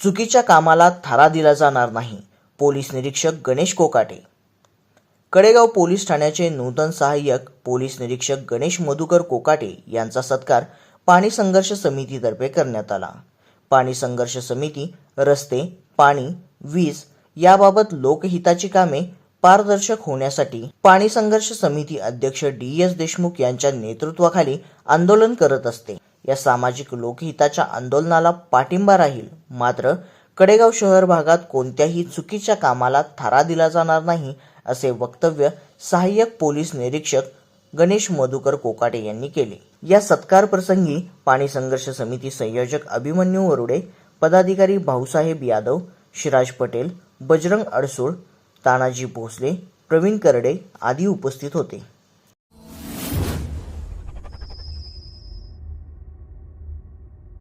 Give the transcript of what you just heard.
चुकीच्या कामाला थारा दिला जाणार नाही पोलीस निरीक्षक गणेश कोकाटे. कडेगाव पोलीस ठाण्याचे नूतन सहाय्यक पोलीस निरीक्षक गणेश मधुकर कोकाटे यांचा सत्कार पाणी संघर्ष समितीतर्फे करण्यात आला. पाणी संघर्ष समिती रस्ते पाणी वीज याबाबत लोकहिताची कामे पारदर्शक होण्यासाठी पाणी संघर्ष समिती अध्यक्ष डी एस देशमुख यांच्या नेतृत्वाखाली आंदोलन करत असते. या सामाजिक लोकहिताच्या आंदोलनाला पाठिंबा राहील. मात्र कडेगाव शहर भागात कोणत्याही चुकीच्या कामाला थारा दिला जाणार नाही असे वक्तव्य सहाय्यक पोलीस निरीक्षक गणेश मधुकर कोकाटे यांनी केले. या सत्कार प्रसंगी पाणी संघर्ष समिती संयोजक अभिमन्यू वरुडे पदाधिकारी भाऊसाहेब यादव शिराज पटेल बजरंग अडसूळ तानाजी भोसले प्रवीण करडे आदी उपस्थित होते.